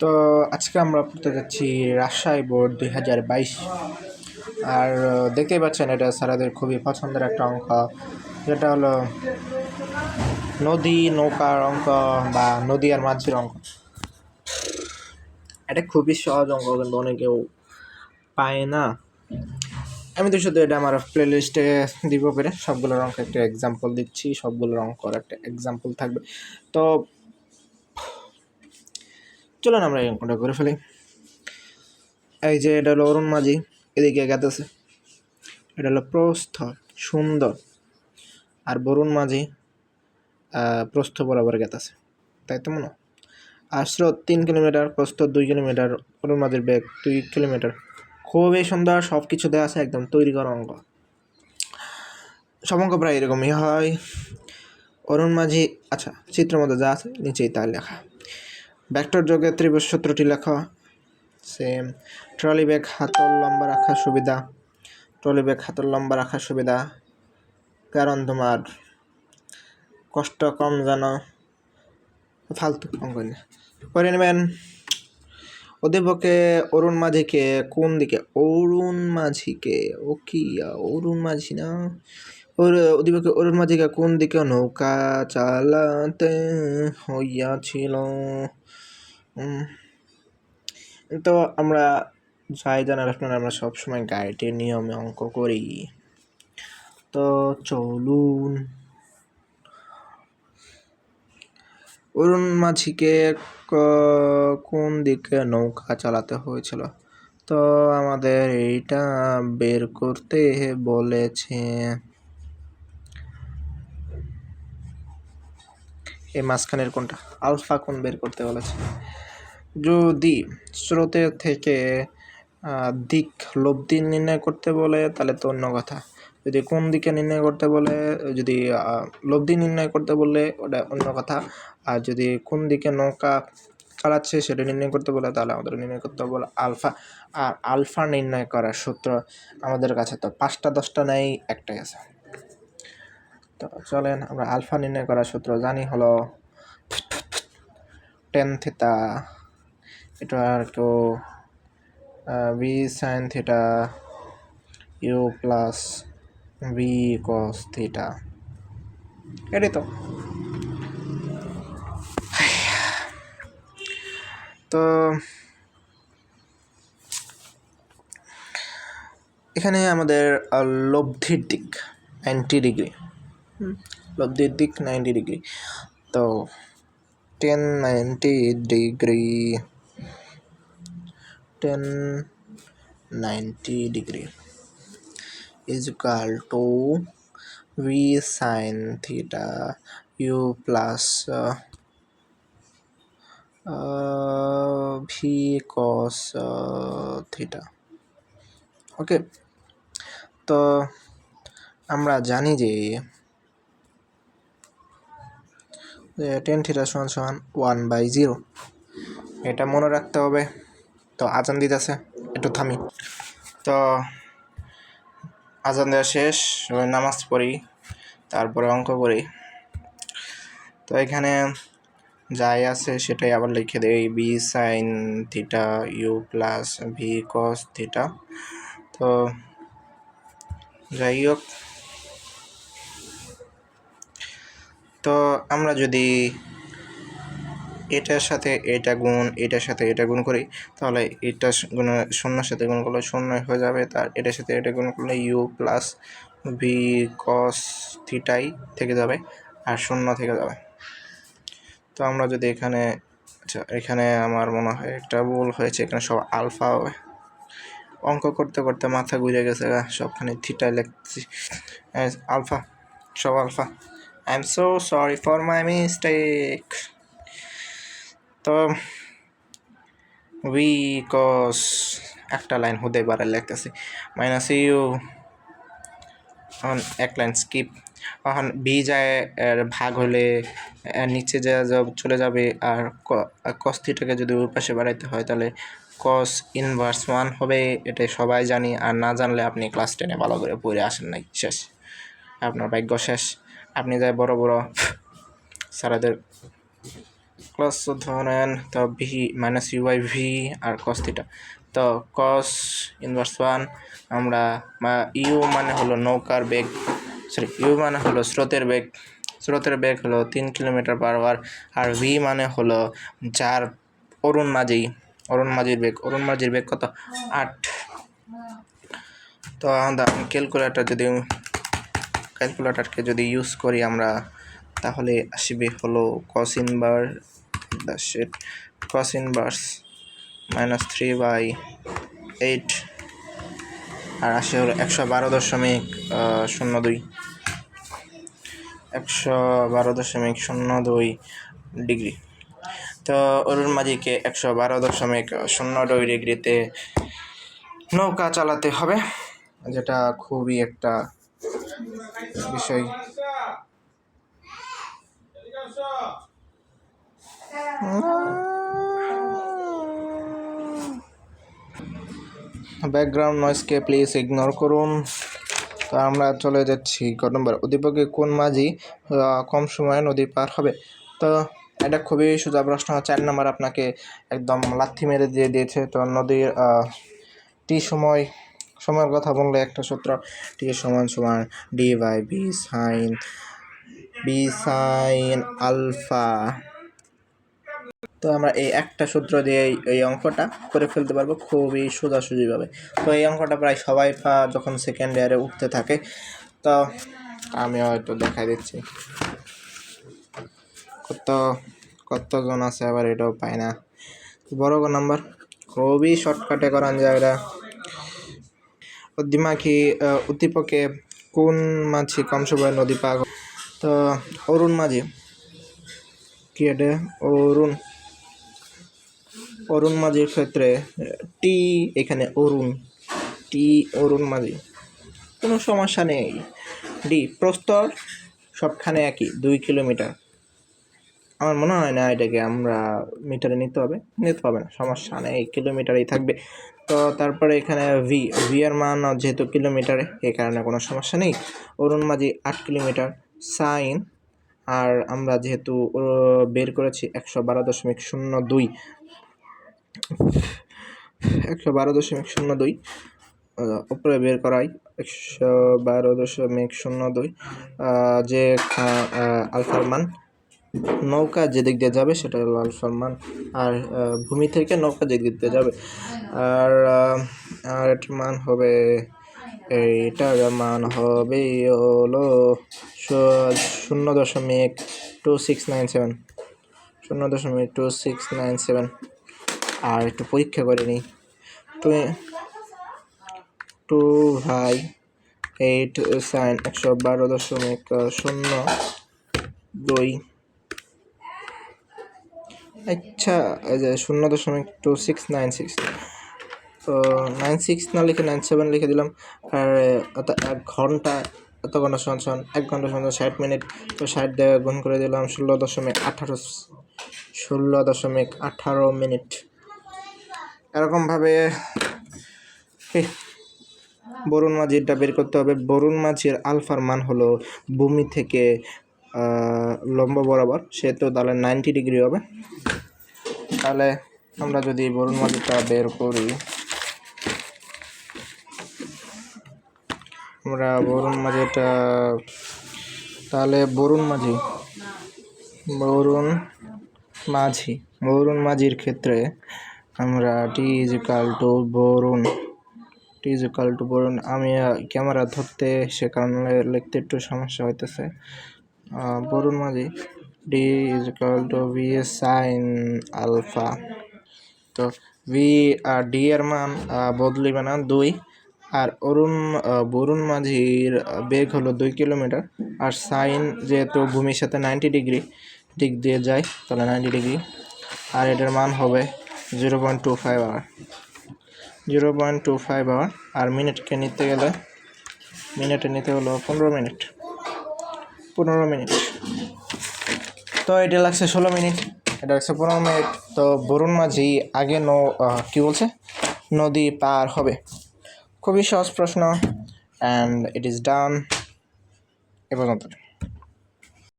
তো আজকে আমরা পড়তে যাচ্ছি রাজশাহী বোর্ড দুই হাজার বাইশ। আর দেখতেই পাচ্ছেন এটা স্যারাদের খুবই পছন্দের একটা অঙ্ক। যেটা হলো নদী, নৌকার অঙ্ক বা নদী আর মাঝির অঙ্ক। এটা খুবই সহজ অঙ্ক, কিন্তু অনেকেও পায় না। আমি তো শুধু এটা আমার প্লে লিস্টে দিব পেরে সবগুলোর অঙ্ক, একটা এক্সাম্পল দিচ্ছি, সবগুলোর অঙ্কর একটা এক্সাম্পল থাকবে। তো চলুন আমরা এই অঙ্কটা করে ফেলি। এই যে এটা হলো অরুণ মাঝি, এদিকে গেতেছে। এটা হলো প্রস্থ, সুন্দর। আর বরুণ মাঝি প্রস্থ বরাবর গেতেছে। তাই তো মনে হয়? তিন কিলোমিটার, প্রস্থ দুই কিলোমিটার, অরুণ মাঝির বেগ দুই কিলোমিটার। খুবই সুন্দর সব কিছু দেওয়া আছে একদম তৈরি করা অঙ্ক। সব অঙ্ক প্রায় এরকমই হয়। অরুণ মাঝি আচ্ছা চিত্রের মধ্যে যা আছে নিচেই তার লেখা। ভেক্টর যোগে ত্রিভুজ সূত্রটি লেখা। সেম ট্রলি ব্যাগ হাতল লম্বা রাখার সুবিধা। ট্রলি ব্যাগ হাতল লম্বা রাখার সুবিধা। কারণ তোমার কষ্ট কম যেন ফালতু অঙ্ক না করে নেবেন। অধিপকে অরুণ মাঝিকে কোন দিকে? অরুণ মাঝিকে ও কি? অরুণ মাঝি না? ওর অধিপকে অরুণ মাঝিকে কোন দিকে নৌকা চালাতে হইয়াছিল? তো আমরা যাই জানার আপনারা আমরা সবসময় গাইডের নিয়মে অঙ্ক করি। তো চলুন। অরুণ মাঝিকে কোন দিকে নৌকা চালাতে হয়েছিল? তো আমাদের এইটা বের করতে বলেছে এই মাঝখানের কোনটা? আলফা কোন বের করতে বলেছে? যদি স্রোতের থেকে দিক লব্ধি নির্ণয় করতে বলে, তাহলে তো অন্য কথা। যদি কোন দিকে নির্ণয় করতে বলে, যদি লব্ধি নির্ণয় করতে বললে ওটা অন্য কথা। আর যদি কোন দিকে নৌকা চালাচ্ছে, সেটা নির্ণয় করতে বলে, তাহলে আমাদের নির্ণয় করতে বলে আলফা। আর আলফা নির্ণয় করার সূত্র আমাদের কাছে তো পাঁচটা, দশটা নেই, একটাই আছে। তো চলেন, আমরা আলফা নির্ণয় করার সূত্র জানি হলো টেন থিতা এটা আর কেউ B sine theta U plus B cos theta এটাই তো। তো এখানে আমাদের লব্ধির দিক নাইনটি ডিগ্রি লব্ধির দিক নাইনটি ডিগ্রি তো tan ninety degree tan ninety degree is equal to v sin theta u plus uh, uh, v cos uh, theta. Okay তো আমরা জানি যে টেন থিটা সমান সমান ওয়ান বাই জিরো এটা মনে রাখতে হবে। তো আজান দিতেছে, একটু থামি। তো আজান দেওয়া শেষ নামাজ পড়ি, তারপরে অঙ্ক করি। তো এখানে যাই আছে সেটাই আবার লিখে দেই B sine theta U plus V cos theta তো যাই হোক। তো আমরা যদি এটার সাথে এটা গুণ, এটার সাথে এটা গুণ করি, তাহলে এটা গুণ শূন্যর সাথে গুণ করলে শূন্য হয়ে যাবে, তার এটার সাথে এটা গুণ করলে ইউ প্লাস ভি কস থিটাই থেকে যাবে আর শূন্য থেকে যাবে। তো আমরা যদি এখানে আচ্ছা এখানে আমার মনে হয় একটা ভুল হয়েছে, এখানে সব আলফা হবে। অঙ্ক করতে করতে মাথা ঘুরে গেছে সবখানে থিটাই লিখছি। আলফা, সব alpha. I am so sorry for my mistake তো উই কস একটা লাইন হতে পারে লিখতেছি মাইনাস ইউ এখন এক লাইন স্কিপ এখন বি যায় ভাগ হলে নিচে যা চলে যাবে, আর কস যদি ওই পাশে বাড়াইতে হয়, তাহলে কস ইনভার্স ওয়ান হবে, এটাই সবাই জানি। আর না জানলে আপনি ক্লাস টেনে ভালো করে পড়ে আসেন নাই, শেষ। আপনার ভাগ্য শেষ। আপনি যায় বড় বড়, স্যারাদের ক্লাস ধরেন তো V minus U by V R cos theta তো কস ইনভার্স ওয়ান আমরা ইউ মানে হলো নৌকার বেগ সরি ইউ মানে হলো স্রোতের বেগ। স্রোতের বেগ হলো তিন কিলোমিটার পার আওয়ার আর ভি মানে হলো যার অরুণ মাঝি, অরুণ মাঝির বেগ। অরুণ মাঝির বেগ কত? আট। তো আমরা ক্যালকুলেটর যদি ক্যালকুলেটরকে যদি ইউজ করি আমরা, তাহলে আসবে হলো কস ইনভার দ্য শেট cos inverse minus three by eight আর আসে হলো একশো বারো দশমিক শূন্য দুই। একশো বারো দশমিক শূন্য দুই ডিগ্রি। তো অরুণ মাঝিকে একশো বারো দশমিক শূন্য দুই ডিগ্রিতে নৌকা চালাতে হবে, যেটা খুবই একটা বিষয়। ব্যাকগ্রাউন্ড নয়েজকে প্লিজ ইগনোর করুন। তো আমরা চলে যাচ্ছি ক নম্বর অধিপকে কোন মাঝি কম সময়ে নদী পার হবে? তো এটা খুবই সোজা প্রশ্ন। চার নম্বর আপনাকে একদম লাথি মেরে দিয়ে দিয়েছে। তো নদীর টি সময়, সময়ের কথা বললে একটা সূত্র। টি সমান সমান D by B sine B sine alpha তো আমরা এই একটা সূত্র দিয়ে এই- অঙ্কটা করে ফেলতে পারব খুবই সোজাসুজিভাবে। তো এই অঙ্কটা প্রায় সবাই যখন সেকেন্ড ইয়ারে উঠতে থাকে, তো আমি হয়তো দেখাই দিচ্ছি। কত, কতজন আছে আবার এটাও পায় না। বড় নাম্বার খুবই শর্টকাটে করান যায় এটা দিমাখি উদ্দীপকে কোন মাছি কম সময় নদী পাগ তো অরুণ মাঝি। কি এটা? অরুণ। অরুণ মাঝির ক্ষেত্রে, টি এখানে অরুণ, টি অরুণ মাঝি। কোনো সমস্যা নেই। ডি, প্রস্তর, সবখানে একই, দুই কিলোমিটার। আমার মনে হয় না এটাকে আমরা মিটারে নিতে হবে। নিতে হবে না, সমস্যা নেই, কিলোমিটারেই থাকবে। তো তারপরে এখানে ভি ভি এর মান যেহেতু কিলোমিটারে, এ কারণে কোনো সমস্যা নেই। অরুণ মাঝি আট কিলোমিটার, সাইন, আর আমরা যেহেতু বের করেছি একশো বারো দশমিক শূন্য দুই একশো বারো দশমিক শূন্য দুই উপরে বের করাই একশো বারো দশমিক শূন্য দুই যে আলফার মান। নৌকা যেদিক দিয়ে যাবে সেটা হলো আলফার মান। আর ভূমি থেকে নৌকা যেদিক দিয়ে যাবে। আর আর এটার মান হবে এইটার মান হবে হলো শূন্য দশমিক টু সিক্স নাইন সেভেন। শূন্য দশমিক টু সিক্স নাইন সেভেন। আর একটু পরীক্ষা করে নিই। Two two by eight sine একশো বারো দশমিক শূন্য দুই। আচ্ছা শূন্য দশমিক টু সিক্স নাইন সিক্স। তো নাইন সিক্স না লিখে নাইন সেভেন লিখে দিলাম। আর এক ঘণ্টা এত ঘণ্টা সমান এক ঘণ্টা সমান ষাট মিনিট। তো ষাট দিয়ে গুণ করে দিলাম ষোলো দশমিক আঠারো, ষোলো দশমিক আঠারো মিনিট। এরকমভাবে বরুণ মাঝিরটা বের করতে হবে। বরুণ মাঝির আলফার মান হলো ভূমি থেকে লম্ব বরাবর। সেহেতু তাহলে নাইনটি ডিগ্রি হবে। তাহলে আমরা যদি বরুণ মাঝিটা বের করি, আমরা বরুণ মাঝিটা তাহলে বরুণ মাঝি বরুণ মাঝি, বরুণ মাঝির ক্ষেত্রে আমরা T is equal to Barun T is equal to Barun আমি ক্যামেরা ধরতে সে কারণে লিখতে একটু সমস্যা হইতেছে। বরুণ মাঝি D is equal to V A sine alpha তো ভি আর ডি এর মান বদলিবে না, দুই। আর অরুণ বরুণ মাঝির বেগ হলো দুই কিলোমিটার। আর সাইন যেহেতু ভূমির সাথে নাইনটি ডিগ্রি দিক দিয়ে যায়, তাহলে নাইনটি ডিগ্রি আর এটার মান হবে zero point two five hour zero point two five hour আর মিনিটকে নিতে গেলে মিনিটে নিতে হলো পনেরো মিনিট পনেরো মিনিট তো এটা লাগছে ষোলো মিনিট এটা লাগছে পনেরো মিনিট তো বরুণ মাঝি আগে ন কি বলছে? নদী পার হবে। খুবই সহজ প্রশ্ন অ্যান্ড ইট ইজ ডান এ পর্যন্ত।